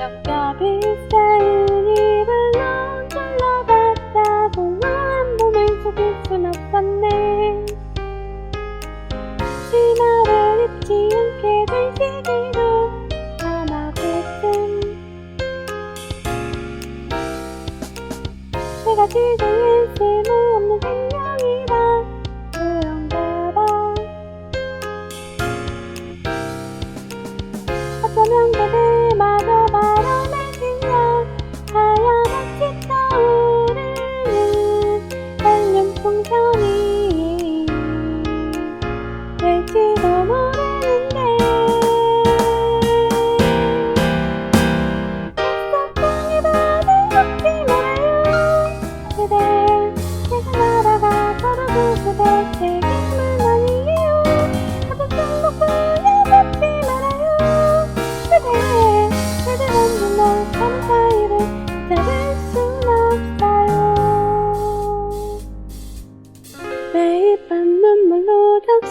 가 비싸은 입을 넌 잘라봤다고 난 속일 순 없었네. 치마를 입지 않게 된 시기로 남았거든 내가 지금은 쓸모없는 생각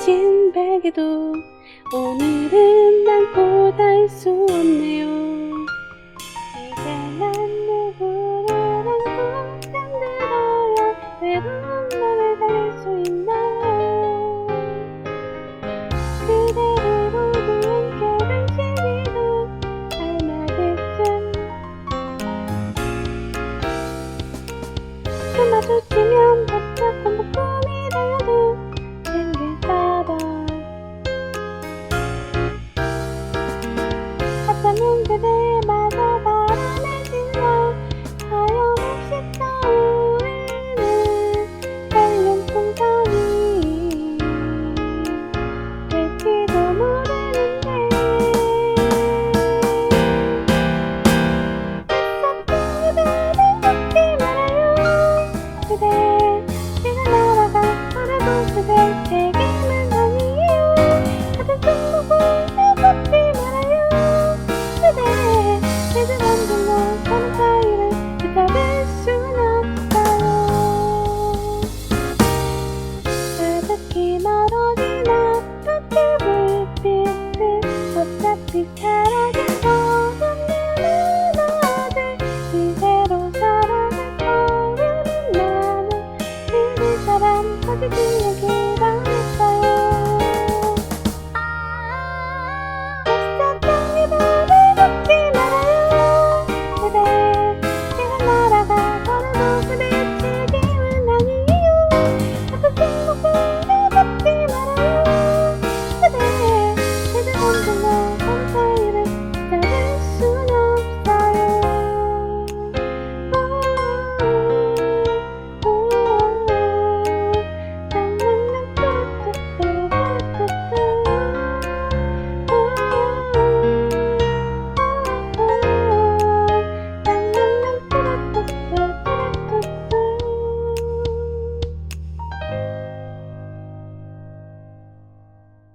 진 베개도 오늘은 난 보달 수 없네 Okay. care.